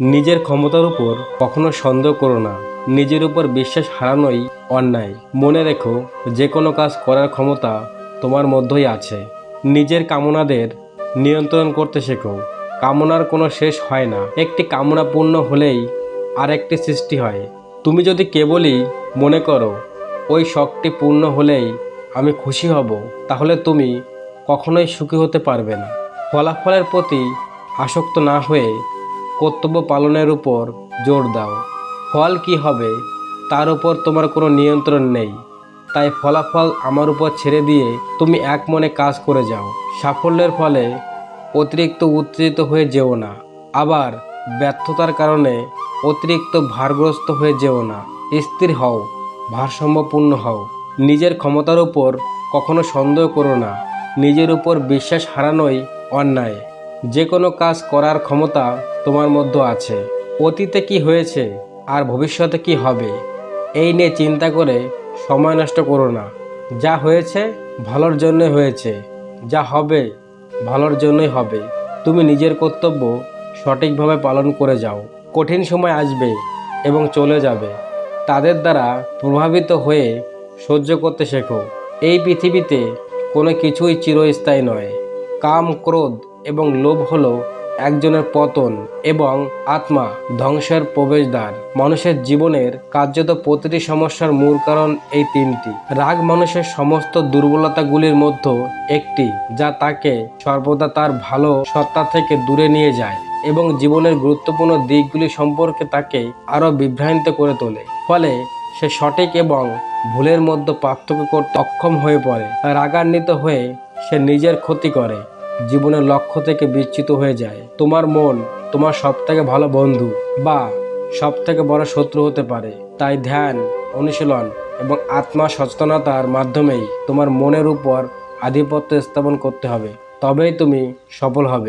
নিজের ক্ষমতার উপর কখনো সন্দেহ করো না। নিজের উপর বিশ্বাস হারানোই অন্যায়। মনে রেখো যে কোনো কাজ করার ক্ষমতা তোমার মধ্যেই আছে। নিজের কামনাদের নিয়ন্ত্রণ করতে শেখো। কামনার কোনো শেষ হয় না। একটি কামনা পূর্ণ হলেই আরেকটি সৃষ্টি হয়। তুমি যদি কেবলই মনে করো, ওই শখটি পূর্ণ হলেই আমি খুশি হব, তাহলে তুমি কখনোই সুখী হতে পারবে না। ফলাফলের প্রতি আসক্ত না হয়ে কর্তব্য পালনের উপর জোর দাও। ফল কি হবে, তার উপর তোমার কোনো নিয়ন্ত্রণ নেই। তাই ফলাফল আমার উপর ছেড়ে দিয়ে তুমি এক মনে কাজ করে যাও। সাফল্যের ফলে অতিরিক্ত উত্তেজিত হয়ে যেও না। আবার ব্যর্থতার কারণে অতিরিক্ত ভারগ্রস্ত হয়ে যেও না। স্থির হও, ভারসাম্যপূর্ণ হও। নিজের ক্ষমতার উপর কখনো সন্দেহ করো না। নিজের উপর বিশ্বাস হারানোই অন্যায়। যে কোনো কাজ করার ক্ষমতা তোমার মধ্যে আছে। অতীতে কি হয়েছে আর ভবিষ্যতে কি হবে, এই নিয়ে চিন্তা করে সময় নষ্ট করো না। যা হয়েছে ভালোর জন্য হয়েছে, যা হবে ভালোর জন্যই হবে। তুমি নিজের কর্তব্য সঠিকভাবে পালন করে যাও। কঠিন সময় আসবে এবং চলে যাবে। তাদের দ্বারা প্রভাবিত হয়ে সহ্য করতে শেখো। এই পৃথিবীতে কোনো কিছুই চিরস্থায়ী নয়। কাম, ক্রোধ এবং লোভ হলো একজনের পতন এবং আত্মা ধ্বংসের প্রবেশদ্বার। মানুষের জীবনের কার্যত প্রতিটি সমস্যার মূল কারণ এই তিনটি। রাগ মানুষের সমস্ত দুর্বলতাগুলির মধ্যে একটি, যা তাকে সর্বদা তার ভালো সত্তা থেকে দূরে নিয়ে যায় এবং জীবনের গুরুত্বপূর্ণ দিকগুলি সম্পর্কে তাকে আরও বিভ্রান্ত করে তোলে। ফলে সে সঠিক এবং ভুলের মধ্যে পার্থক্য করতে অক্ষম হয়ে পড়ে। রাগান্বিত হয়ে সে নিজের ক্ষতি করে। জীবনের লক্ষ্য থেকে বিচ্যুত হয়ে যায়। তোমার মন তোমার সবথেকে ভালো বন্ধু বা সব থেকে বড় শত্রু হতে পারে। তাই ধ্যান, অনুশীলন এবং আত্মা সচেতনতার মাধ্যমেই তোমার মনের উপর আধিপত্য স্থাপন করতে হবে। তবেই তুমি সফল হবে।